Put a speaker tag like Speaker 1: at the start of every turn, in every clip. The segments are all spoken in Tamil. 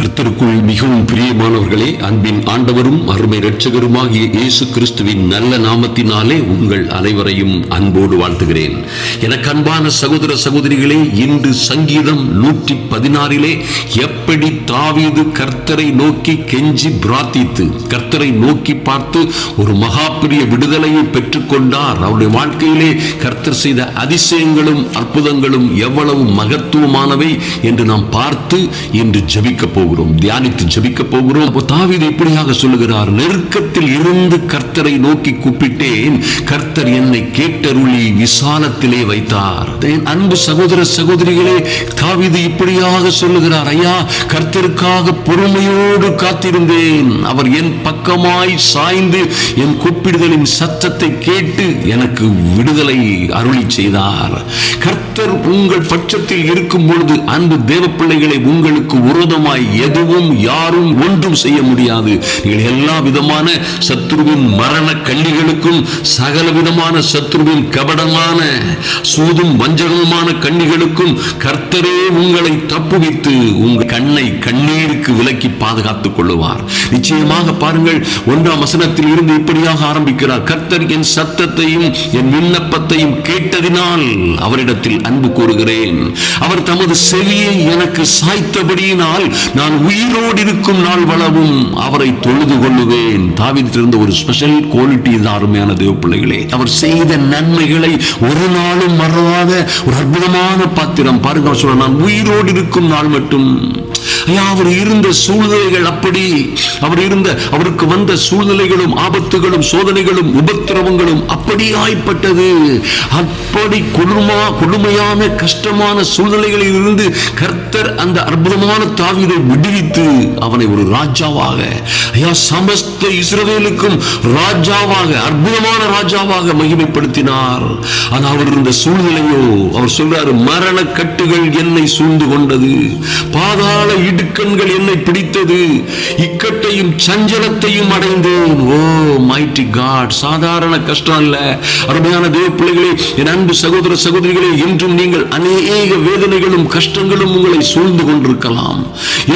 Speaker 1: கர்த்தருக்குள் மிகவும் பிரியமானவர்களே அன்பின் ஆண்டவரும் அருமை இரட்சகருமாகிய இயேசு கிறிஸ்துவின் நல்ல நாமத்தினாலே உங்கள் அனைவரையும் அன்போடு வாழ்த்துகிறேன். எனக்கு அன்பான சகோதர சகோதரிகளே இன்று சங்கீதம் நூற்றி பதினாறிலே எப்படி தாவீது கர்த்தரை நோக்கி கெஞ்சி பிரார்த்தித்து கர்த்தரை நோக்கி பார்த்து ஒரு மகா பெரிய விடுதலையை பெற்றுக்கொண்டார். அவருடைய வாழ்க்கையிலே கர்த்தர் செய்த அதிசயங்களும் அற்புதங்களும் எவ்வளவு மகத்துவமானவை என்று நாம் பார்த்து இன்று ஜபிக்கப் போகிறோம். போகிறோம் தியானித்து ஜபிக்க போகிறோம். அப்போ தாவீது இப்படியாக சொல்லுகிறார் நெருக்கத்தில் இருந்து கர்த்தரை நோக்கி கூப்பிட்டேன். கர்த்தர் என்னை கேட்டருளி விசாலத்திலே வைத்தார். என் அன்பு சகோதர சகோதரிகளே தாவிது இப்படியாக சொல்லுகிறார் ஐயா கர்த்தருக்காக பொறுமையோடு காத்திருந்தேன். அவர் என் பக்கமாய் சாய்ந்து என் கூப்பிடுதலின் சத்தத்தை கேட்டு எனக்கு விடுதலை அருளி செய்தார். கர்த்தர் உங்கள் பட்சத்தில் இருக்கும் பொழுது அன்பு தேவ பிள்ளைகளை உங்களுக்கு விரோதமாய் எதுவும் யாரும் ஒன்றும் செய்ய முடியாது. நீங்கள் எல்லா விதமான சத்ருவின் மரண கண்ணிகளுக்கும் சகல விதமான சத்ருவின் கபடமான சூதும் வஞ்சகமான கண்ணிகளுக்கும் கர்த்தரே உங்களை தப்புவித்து உங்கள் கண்ணை கண்ணீருக்கு விலக்கி பாதுகாத்துக் கொள்ளுவார். நிச்சயமாக பாருங்கள் ஒன்றாம் வசனத்தில் இருந்து இப்படியாக ஆரம்பிக்கிறார். கர்த்தர் என் சத்தத்தையும் என் விண்ணப்பத்தையும் கேட்டதினால் அவரிடத்தில் அன்பு கூறுகிறேன். அவர் தமது செவியை எனக்கு சாய்த்தபடியினால் நான் உயிரோடு இருக்கும் நாள் வளவும் அவரை தொழுது கொள்ளுவேன் தாவித்திருந்த ஒரு ஸ்பெஷல் குவாலிட்டி தான் அருமையான தேவ பிள்ளைகளே அவர் செய்த நன்மைகளை ஒரு நாளும் மறவாத ஒரு அற்புதமான பாத்திரம். பாருங்க சொல்ல நான் உயிரோடு இருக்கும் நாள் மட்டும். ஐயா அவர் இருந்த சூழ்நிலைகள் அப்படி. அவர் இருந்த அவருக்கு வந்த சூழ்நிலைகளும் ஆபத்துகளும் சோதனைகளும் உபத்திரவங்களும் அப்படியாய்ப்பட்டது. அப்படி கொடுமா கொடுமையான கஷ்டமான சூழ்நிலைகளில் இருந்து கர்த்தர் அந்த அற்புதமான தாவிதை விடுவித்து அவனை ஒரு ராஜாவாக ஐயா சமஸ்த இஸ்ரவேலுக்கும் ராஜாவாக அற்புதமான ராஜாவாக மகிமைப்படுத்தினார். ஆனால் அவர் இருந்த சூழ்நிலையோ அவர் சொல்றாரு மரண கட்டுகள் என்னை சூழ்ந்து கொண்டது பாதாள இடுக்கண்கள் என்னை பிடித்தது இக்கட்டையும் சஞ்சலத்தையும் அடைந்தேன். ஓ மைட்டி காட் சாதாரண கஷ்டம் இல்ல. அருமையான தேவ பிள்ளைகளே என் அன்பு சகோதர சகோதரிகளே என்றும் நீங்கள் அநேக வேதனைகளும் கஷ்டங்களும் உங்களை சூழ்ந்து கொண்டிருக்கலாம்.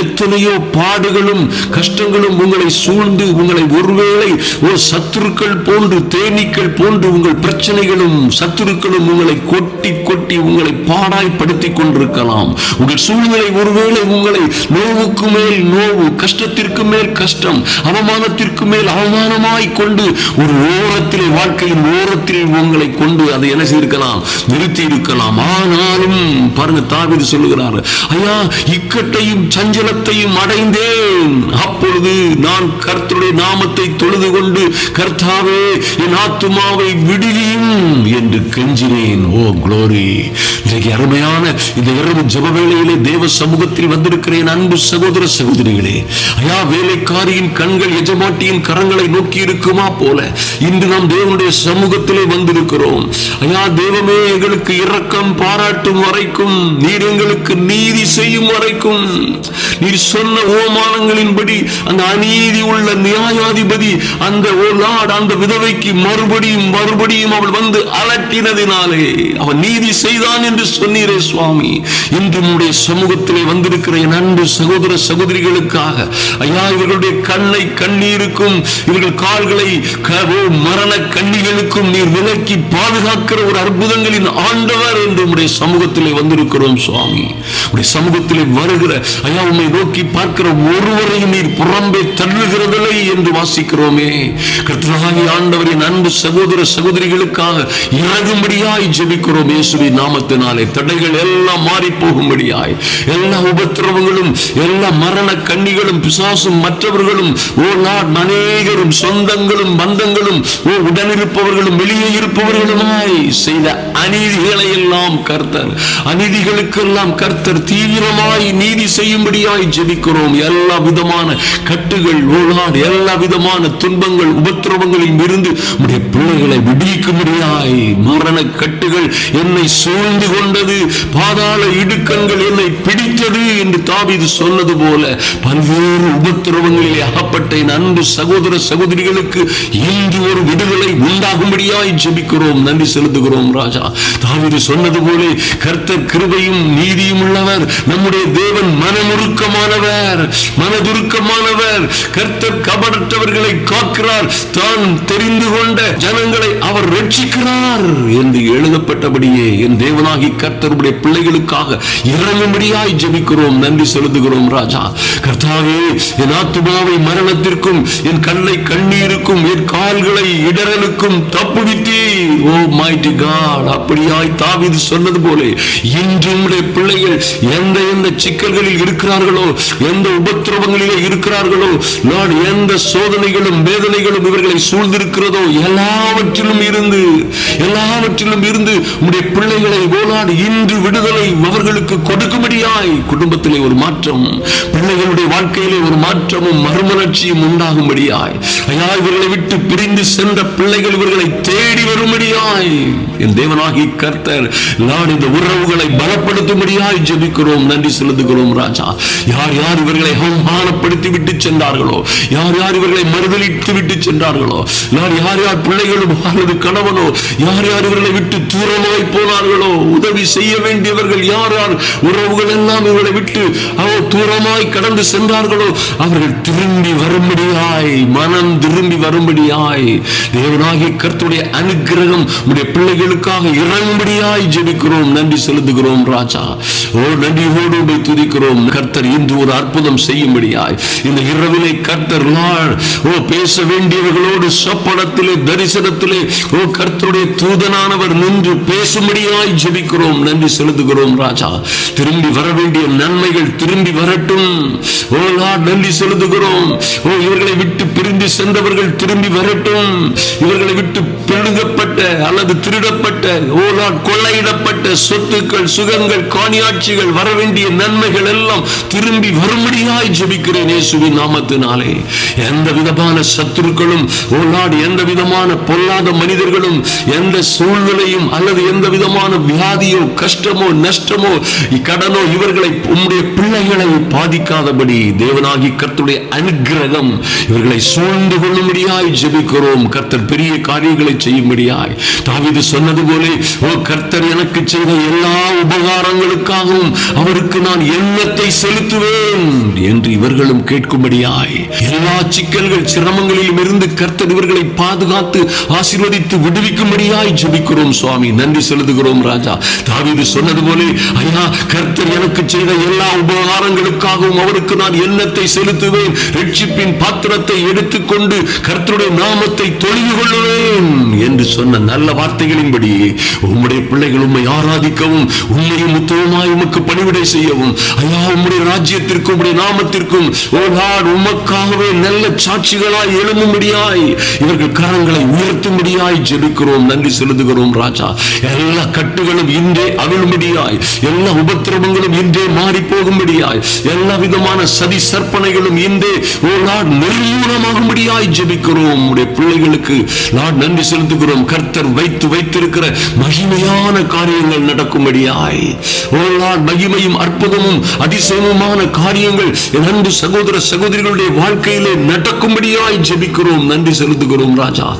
Speaker 1: எத்தனையோ பாடுகளும் கஷ்டங்களும் உங்களை சூழ்ந்து உங்களை ஒருவேளை ஒரு சத்துருக்கள் போன்று தேனீக்கள் போன்று உங்கள் பிரச்சனைகளும் சத்துருக்களும் உங்களை கொட்டி கொட்டி உங்களை பாடாய்படுத்தி கொண்டிருக்கலாம். உங்கள் சூழ்நிலை ஒருவேளை உங்களை நோவுக்கு மேல் நோவு கஷ்டத்திற்கு மேல் கஷ்டம் அவமானத்திற்கு மேல் அவமானமாய் கொண்டு ஒரு ஓரத்தில் வாழ்க்கையின் ஓரத்தில் உங்களை கொண்டு அதை என்ன செய்திருக்கலாம்? நிறுத்தி இருக்கலாம் ஆனாலும் பாருங்க தாவிர சொல்லுகிறார் ஐயா இக்கட்டையும் சஞ்சல சஞ்சலத்தையும் அடைந்தேன். அப்பொழுது நான் கர்த்தருடைய நாமத்தை தொழுது கொண்டு கர்த்தாவே என் ஆத்துமாவை விடுவியும் என்று கெஞ்சினேன். ஓ குளோரி இன்றைக்கு அருமையான இந்த இரவு ஜப வேளையிலே தேவ சமூகத்தில் வந்திருக்கிறேன் அன்பு சகோதர சகோதரிகளே. ஐயா வேலைக்காரியின் கண்கள் எஜமாட்டியின் கரங்களை நோக்கி இருக்குமா போல இன்று நாம் தேவனுடைய சமூகத்திலே வந்திருக்கிறோம். ஐயா தேவமே எங்களுக்கு இரக்கம் பாராட்டும் வரைக்கும் நீர் எங்களுக்கு நீதி செய்யும் வரைக்கும். நீர் சொன்ன ஓமானங்களின்படி அந்த அநீதி உள்ள நியாயாதிபதி அந்த ஓலாட் அந்த விதவைக்கு மறுபடியும் மறுபடியும் அவள் வந்து அலட்டினதினாலே அவன் நீதி செய்தான் என்று சொன்னீரே சுவாமி. இன்று உடைய சமூகத்திலே வந்திருக்கிற என் அன்பு சகோதர சகோதரிகளுக்காக ஐயா இவர்களுடைய கண்ணை கண்ணீருக்கும் இவர்கள் கால்களை க- ஓ மரண கண்ணிகளுக்கும் நீர் விலக்கி பாதுகாக்கிற ஒரு அற்புதங்களின் ஆண்டவர் என்று உடைய சமூகத்திலே வந்திருக்கிறோம் சுவாமி. உடைய சமூகத்திலே வருகிற ஐயா உண்மை நோக்கி பார்க்கிற ஒருவரையும் நீர் புறம்பே தள்ளுகிறதில்லை என்று வாசிக்கிறோமே. கர்த்தராகி ஆண்டவரின் அன்பு சகோதர சகோதரிகளுக்காக இறங்கும்படியாய் ஜெபிக்கிறோம் இயேசுவின் நாமத்தினாலே. தடைகள் எல்லாம் மாறி போகும்படியாய் எல்லா உபத்திரவங்களும் எல்லா மரண கண்ணிகளும் பிசாசும் மற்றவர்களும் ஓ நாட் அநேகரும் சொந்தங்களும் பந்தங்களும் ஓ உடனிருப்பவர்களும் வெளியே இருப்பவர்களுமாய் செய்த அநீதிகளை எல்லாம் கர்த்தர் அநீதிகளுக்கெல்லாம் கர்த்தர் தீவிரமாய் நீதி செய்யும்படியாய் ஜெபிக்கிறோம். எல்லா விதமான கட்டுகள் ஓலாடு எல்லா விதமான துன்பங்கள் உபத்திரவங்களில் இருந்து உடைய பிள்ளைகளை விடுவிக்கும்படியாய் மரண கட்டுகள் என்னை சூழ்ந்து கொண்டது பாதாள இடுக்கண்கள் என்னை பிடித்தது என்று தாவிது சொன்னது போல பல்வேறு உபத்திரவங்களிலே அகப்பட்ட என் அன்பு சகோதர சகோதரிகளுக்கு இன்று ஒரு விடுதலை உண்டாகும்படியாய் ஜெபிக்கிறோம். நன்றி செலுத்துகிறோம் ராஜா. தாவிது சொன்னது போல கர்த்தர் கிருபையும் நீதியும் உள்ளவர். நம்முடைய தேவன் மனமுறுக்க மனதுருக்கமானவர் கர்த்தர் கபடற்றவர்களை காக்கிறார். தான் தெரிந்து கொண்ட ஜனங்களை அவர் ரட்சிக்கிறார் என்று எழுதப்பட்டபடியே என் தேவனாகி கர்த்தருடைய பிள்ளைகளுக்காக இறங்கும்படியாய் ஜெபிக்கிறோம். நன்றி செலுத்துகிறோம் ராஜா. கர்த்தாவே என் ஆத்துமாவை மரணத்திற்கும் என் கண்ணை கண்ணீருக்கும் என் கால்களை இடரலுக்கும் தப்புவித்தீ ஓ மைட்டி காட் அப்படியாய் தாவிது சொன்னது போல இன்றும் பிள்ளைகள் எந்த எந்த சிக்கல்களில் இருக்கிறார்கள் எந்த உபத்திரவங்களிலே இருக்கிறார்களோ? நான் எந்த சோதனைகளும் வேதனைகளும் இவர்களை சூழ்ந்திருக்கிறதோ? எல்லாவற்றிலும் இருந்து எல்லாவற்றிலும் இருந்து உடைய பிள்ளைகளை ஓலாடு இன்று விடுதலை அவர்களுக்கு கொடுக்கும்படியாய் குடும்பத்திலே ஒரு மாற்றம் பிள்ளைகளுடைய வாழ்க்கையிலே ஒரு மாற்றமும் மறுமலர்ச்சியும் உண்டாகும்படியாய். ஐயா இவர்களை விட்டு பிரிந்து சென்ற பிள்ளைகள் இவர்களை தேடி வரும்படியாய். என் தேவனாகி கர்த்தர் நான் இந்த உறவுகளை பலப்படுத்தும்படியாய் ஜெபிக்கிறோம். நன்றி செலுத்துகிறோம் ராஜா. யார் யார் இவர்களை அவமானப்படுத்தி விட்டு சென்றார்களோ யார் யார் இவர்களை மறுதலித்து விட்டு சென்றார்களோ யார் யார் யார் பிள்ளைகளும் அல்லது கணவனோ யார் யார் இவர்களை விட்டு தூரமாய் போனார்களோ உதவி செய்ய வேண்டியவர்கள் யார் யார் உறவுகள் எல்லாம் இவர்களை விட்டு அவர் தூரமாய் கடந்து சென்றார்களோ அவர்கள் திரும்பி வரும்படியாய் மனம் திரும்பி வரும்படியாய் தேவனாகிய கருத்துடைய அனுக்கிரகம் உடைய பிள்ளைகளுக்காக இறங்கும்படியாய் ஜெபிக்கிறோம். நன்றி செலுத்துகிறோம் ராஜா. ஓ நன்றியோடு உம்மை துதிக்கிறோம். கர்த்தர் இன்று ஒரு அற்புதம் செய்யும்படியாய். இந்த இரவிலே கர்த்தர் நாள். ஓ பேச வேண்டியவர்களோடு சொப்பனத்திலே தரிசனத்திலே ஓ கர்த்தருடைய தூதனானவர் நின்று பேசும்படியாய் ஜெபிக்கிறோம். நன்றி செலுத்துகிறோம் ராஜா. திரும்பி வர வேண்டிய நன்மைகள் திரும்பி வரட்டும். ஓ லார்ட் நன்றி செலுத்துகிறோம். ஓ இவர்களை விட்டு பிரிந்து சென்றவர்கள் திரும்பி வரட்டும். இவர்களை விட்டு பிடுங்கப்பட்ட அல்லது திருடப்பட்ட ஓ லார்ட் கொள்ளையிடப்பட்ட சொத்துக்கள் சுகங்கள் காணியாட்சிகள் வர வேண்டிய நன்மைகள் எல்லாம் திரு திரும்பி வரும்படியாய் ஜெபிக்கிறேன் இயேசுவின் நாமத்தினாலே. எந்த விதமான சத்துருக்களும் ஓ எந்த விதமான பொல்லாத மனிதர்களும் எந்த சூழ்நிலையும் அல்லது எந்த விதமான வியாதியோ கஷ்டமோ நஷ்டமோ கடனோ இவர்களை உம்முடைய பிள்ளைகளை பாதிக்காதபடி தேவனாகி கர்த்துடைய அனுக்கிரகம் இவர்களை சூழ்ந்து கொள்ளும்படியாய் ஜெபிக்கிறோம். கர்த்தர் பெரிய காரியங்களை செய்யும்படியாய். தாவிது சொன்னது போல ஓ கர்த்தர் எனக்கு செய்த எல்லா உபகாரங்களுக்காகவும் அவருக்கு நான் எண்ணத்தை செலுத்துவேன் என்று இவர்களும் கேட்கும்படியாய் எல்லா சிக்கல்கள் சிரமங்களிலும் இருந்து கர்த்தர் இவர்களை பாதுகாத்து ஆசீர்வதித்து விடுவிக்கும்படியாய் ஜபிக்கிறோம் சுவாமி. நன்றி செலுத்துகிறோம் ராஜா. தாவீது சொன்னது போல ஐயா கர்த்தர் எனக்கு செய்த எல்லா உபகாரங்களுக்காகவும் அவருக்கு நான் எண்ணத்தை செலுத்துவேன். ரட்சிப்பின் பாத்திரத்தை எடுத்துக்கொண்டு கர்த்தருடைய நாமத்தை தொழுது கொள்ளுவேன் என்று சொன்ன நல்ல வார்த்தைகளின்படி உம்முடைய பிள்ளைகள் உண்மை ஆராதிக்கவும் உண்மையும் முத்துவமாய் உமக்கு பணிவிடை செய்யவும். ஐயா உம்முடைய ராஜ்யத்திற்கும் உடைய நாமத்திற்கும் ஓ நாடு உமக்காகவே நல்ல சாட்சிகளாய் எழும்பும்படியாய் இவர்கள் கரங்களை உயர்த்தும்படியாய் ஜெபிக்கிறோம் நன்றி செலுத்துகிறோம் ராஜா. எல்லா கட்டுகளும் இன்றே அவிழும்படியாய் எல்லா உபத்திரவங்களும் இன்றே மாறி போகும்படியாய் எல்லா விதமான சதி சற்பனைகளும் இன்றே ஓ நாட் நிர்மூலமாகும்படியாய் ஜெபிக்கிறோம். உடைய பிள்ளைகளுக்கு நான் நன்றி செலுத்துகிறோம். கர்த்தர் வைத்து வைத்திருக்கிற மகிமையான காரியங்கள் நடக்கும்படியாய் ஓ நாட் மகிமையும் அற்புதமும் அதிசயமும் அதிசயமுமான காரியங்கள் என் அன்பு சகோதர சகோதரிகளுடைய வாழ்க்கையிலே நடக்கும்படியாய் ஜெபிக்கிறோம். நன்றி செலுத்துகிறோம் ராஜா.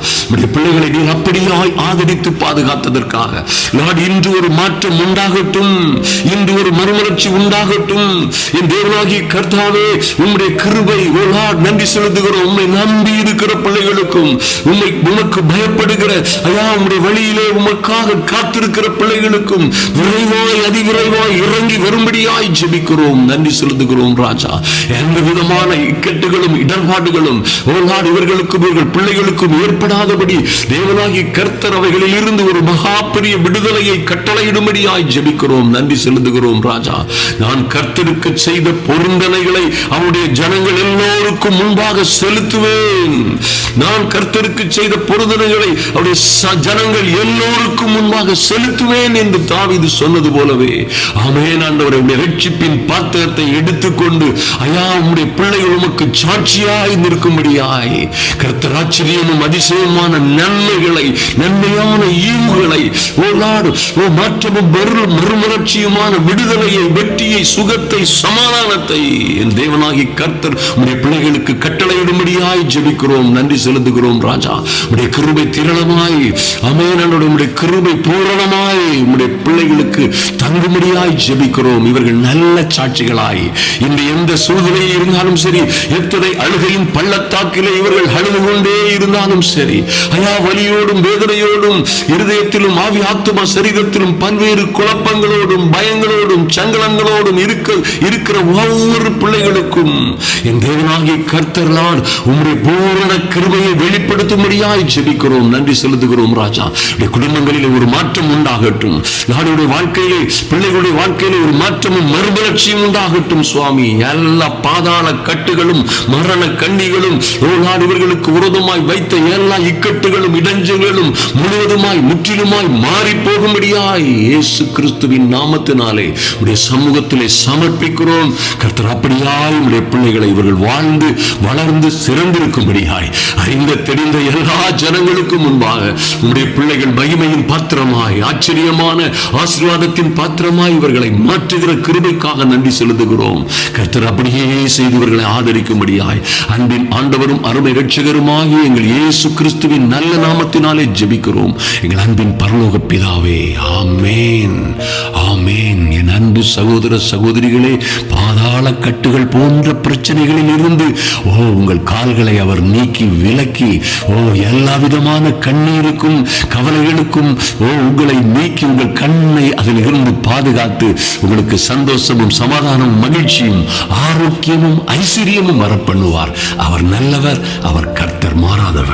Speaker 1: பிள்ளைகளை நீர் அப்படியாய் ஆதரித்து பாதுகாத்ததற்காக. நாடு இன்று ஒரு மாற்றம் உண்டாகட்டும். இன்று ஒரு மறுமலர்ச்சி உண்டாகட்டும். என் தேவனாகிய கர்த்தாவே உம்முடைய கிருபை ஓ நன்றி செலுத்துகிறோம். உம்மை நம்பி இருக்கிற பிள்ளைகளுக்கும் உம்மை உமக்கு பயப்படுகிற ஐயா உம்முடைய வழியிலே உமக்காக காத்திருக்கிற பிள்ளைகளுக்கும் விரைவாய் அதிவிரைவாய் இறங்கி வரும்படியாய் ஜெபிக்கிறோம். நன்றி செலுத்துகிறோம் ராஜா. எந்த விதமான இக்கட்டுகளும் இடர்பாடுகளும் ஓ லார்ட் இவர்களுக்கும் இவர்கள் பிள்ளைகளுக்கும் ஏற்படாதபடி தேவனாகி கர்த்தர் அவைகளில் இருந்து ஒரு மகா பெரிய விடுதலையை கட்டளையிடும்படியாய் ஜெபிக்கிறோம். நன்றி செலுத்துகிறோம் ராஜா. நான் கர்த்தருக்கு செய்த பொருந்தனைகளை அவருடைய ஜனங்கள் எல்லோருக்கும் முன்பாக செலுத்துவேன். நான் கர்த்தருக்கு செய்த பொருந்தனைகளை அவருடைய ஜனங்கள் எல்லோருக்கும் முன்பாக செலுத்துவேன் என்று தாவிது சொன்னது போலவே. ஆமென் ஆண்டவரை ரட்சிப்பின் பாத்திரத்தை எடுத்துக்கொண்டு ஐயா உம்முடைய பிள்ளைகள் உமக்கு சாட்சியாய் நிற்கும்படியாய். கர்த்தர் ஆச்சரியமும் அதிசயமான நன்மைகளை நன்மையான ஈவுகளை ஓ நாடு ஓ மாற்றமும் மறு மறுமலர்ச்சியுமான விடுதலையை வெற்றியை சுகத்தை சமாதானத்தை. என் தேவனாகி கர்த்தர் உடைய பிள்ளைகளுக்கு கட்டளையிடும்படியாய் ஜெபிக்கிறோம். நன்றி செலுத்துகிறோம் ராஜா. உடைய கிருபை திரளமாய் அமேனனுடைய உடைய கிருபை பூரணமாய் உடைய பிள்ளைகளுக்கு தங்கும்படியாய் ஜெபிக்கிறோம். இவர்கள் நல்ல சாட்சிகளாய் இருக்கிறாய் இந்த எந்த சூழ்நிலையில் இருந்தாலும் சரி எத்தனை அழுகையின் பள்ளத்தாக்கிலே இவர்கள் அழுது கொண்டே இருந்தாலும் சரி ஐயா வலியோடும் வேதனையோடும் இருதயத்திலும் ஆவி ஆத்தும சரீரத்திலும் பல்வேறு குழப்பங்களோடும் பயங்களோடும் சங்கலங்களோடும் இருக்க இருக்கிற ஒவ்வொரு பிள்ளைகளுக்கும் என் தேவனாகிய கர்த்தர்களால் உம்முடைய பூரண கிருமையை வெளிப்படுத்தும்படியாய் ஜெபிக்கிறோம். நன்றி செலுத்துகிறோம் ராஜா. உடைய குடும்பங்களில் ஒரு மாற்றம் உண்டாகட்டும். நாடுடைய வாழ்க்கையிலே பிள்ளைகளுடைய வாழ்க்கையிலே ஒரு மாற்றமும் மறுமலர்ச்சியும் உண்டாகட்டும். இருக்கட்டும் சுவாமி. எல்லா பாதாள கட்டுகளும் மரண கண்ணிகளும் ஓ இவர்களுக்கு விரோதமாய் வைத்த எல்லா இக்கட்டுகளும் இடைஞ்சல்களும் முழுவதுமாய் முற்றிலுமாய் மாறி போகும்படியாய் இயேசு கிறிஸ்துவின் நாமத்தினாலே உடைய சமூகத்திலே சமர்ப்பிக்கிறோம். கர்த்தர் அப்படியாய் உடைய பிள்ளைகளை இவர்கள் வாழ்ந்து வளர்ந்து சிறந்திருக்கும்படியாய் அறிந்த தெரிந்த எல்லா ஜனங்களுக்கும் முன்பாக உடைய பிள்ளைகள் மகிமையின் பாத்திரமாய் ஆச்சரியமான ஆசீர்வாதத்தின் பாத்திரமாய் இவர்களை மாற்றுகிற கிருபைக்காக நன்றி செலுத்துகிறோம். கர்த்தர் அப்படியே செய்தவர்களை ஆதரிக்கும்படியாய் அன்பின் ஆண்டவரும் அருமை ரட்சகருமாகி எங்கள் இயேசு கிறிஸ்துவின் நல்ல நாமத்தினாலே ஜெபிக்கிறோம். எங்கள் அன்பின் பரலோக பிதாவே ஆமேன். ஆமேன். என் அன்பு சகோதர சகோதரிகளே பாதாள கட்டுகள் போன்ற பிரச்சனைகளில் இருந்து ஓ உங்கள் கால்களை அவர் நீக்கி விலக்கி ஓ எல்லா விதமான கண்ணீருக்கும் கவலைகளுக்கும் ஓ உங்களை நீக்கி உங்கள் கண்ணை அதில் இருந்து பாதுகாத்து உங்களுக்கு சந்தோஷமும் சமாதானமும் மகிழ்ச்சியும் ஆரோக்கியமும் ஐஸ்வர்யமும் வரப்பண்ணுவார். அவர் நல்லவர் அவர் கர்த்தர் மாறாதவர்.